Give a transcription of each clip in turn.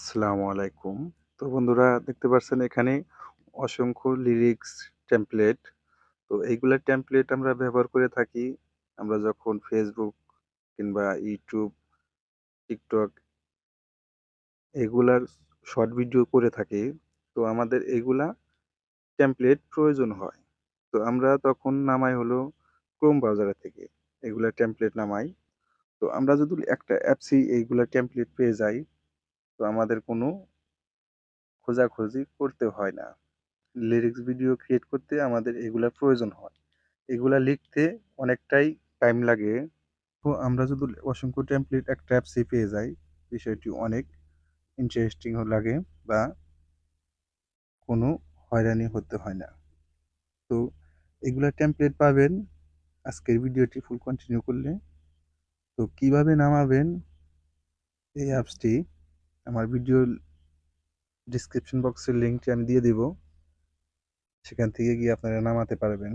আসসালামু আলাইকুম। তো বন্ধুরা দেখতে পাচ্ছেন এখানে অসংখ্য লিরিক্স টেমপ্লেট। তো এইগুলা টেমপ্লেট আমরা ব্যবহার করে থাকি। আমরা যখন ফেসবুক কিংবা ইউটিউব টিকটক এগুলার শর্ট ভিডিও করে থাকি। তো আমাদের এগুলা টেমপ্লেট প্রয়োজন হয়। তো আমরা তখন নামাই হলো ক্রোম ব্রাউজার থেকে। এগুলা টেমপ্লেট নামাই। তো আমরা যদি একটা অ্যাপসই এইগুলা টেমপ্লেট পেয়ে যাই, তো আমাদের কোনো খোঁজাখুঁজি করতে হয় না। লিরিক্স ভিডিও ক্রিয়েট করতে আমাদের এগুলার প্রয়োজন হয়। এগুলা লিখতে অনেকটাই টাইম লাগে। তো আমরা যদি অসংখ্য টেমপ্লেট একটা অ্যাপসে পেয়ে যাই, বিষয়টি অনেক ইন্টারেস্টিং লাগে বা কোনো হয়রানি হতে হয় না। তো এগুলা টেমপ্লেট পাবেন আজকের ভিডিওটি ফুল কন্টিনিউ করলে। তো কীভাবে নামাবেন এই অ্যাপসটি আমার ভিডিও ডিসক্রিপশন বক্সের লিঙ্কটি আমি দিয়ে দিব। সেখান থেকে গিয়ে আপনারা নামাতে পারবেন।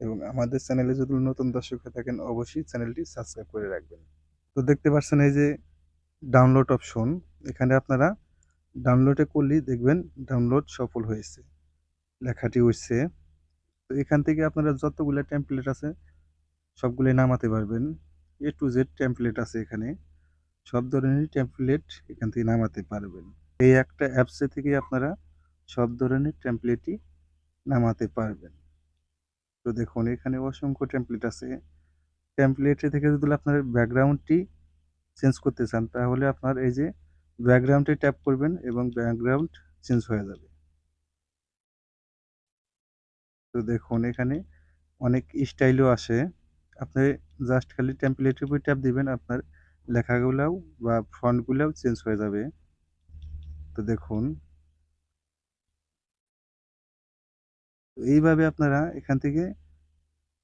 এবং আমাদের চ্যানেলে যদি নতুন দর্শক হয়ে থাকেন, অবশ্যই চ্যানেলটি সাবস্ক্রাইব করে রাখবেন। তো দেখতে পাচ্ছেন এই যে ডাউনলোড অপশন এখানে আপনারা ডাউনলোডে করলেই দেখবেন ডাউনলোড সফল হয়েছে, লেখাটি হচ্ছে তো এখান থেকে আপনারা যতগুলো টেমপ্লেট আছে, সবগুলোই নামাতে পারবেন। এ টু জেড টেমপ্লেট আছে এখানে। সব ধরনেরই টেমপ্লেট এখান থেকে নামাতে পারবেন। এই একটা অ্যাপসে থেকে আপনারা সব ধরনের টেমপ্লেটই নামাতে পারবেন। তো দেখুন, এখানে অসংখ্য টেমপ্লেট আছে। টেমপ্লেটে থেকে যদি আপনার ব্যাকগ্রাউন্ডটি চেঞ্জ করতে চান, তাহলে আপনার এই যে ব্যাকগ্রাউন্ডে ট্যাপ করবেন এবং ব্যাকগ্রাউন্ড চেঞ্জ হয়ে যাবে। তো দেখুন, এখানে অনেক স্টাইলও আসে আপনি জাস্ট খালি টেমপ্লেটের উপর ট্যাপ দিবেন, আপনার লেখাগুলাও বা ফন্টগুলাও চেঞ্জ হয়ে যাবে। তো দেখুন। এইভাবে আপনারা এখান থেকে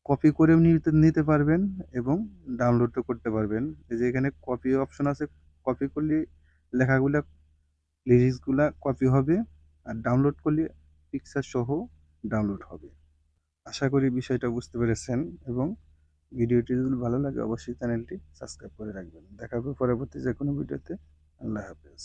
কপি করেও নিতে পারবেন এবং ডাউনলোডও করতে পারবেন। এই যে এখানে কপি অপশন আছে কপি করলে লেখাগুলা লিরিক্সগুলা কপি হবে আর ডাউনলোড করলে পিকচার সহ ডাউনলোড হবে। আশা করি বিষয়টা বুঝতে পেরেছেন এবং ভিডিওটি যদি ভালো লাগে অবশ্যই চ্যানেলটি সাবস্ক্রাইব করে রাখবেন। দেখা হবে পরবর্তী যে কোনো ভিডিওতে আল্লাহ হাফেজ।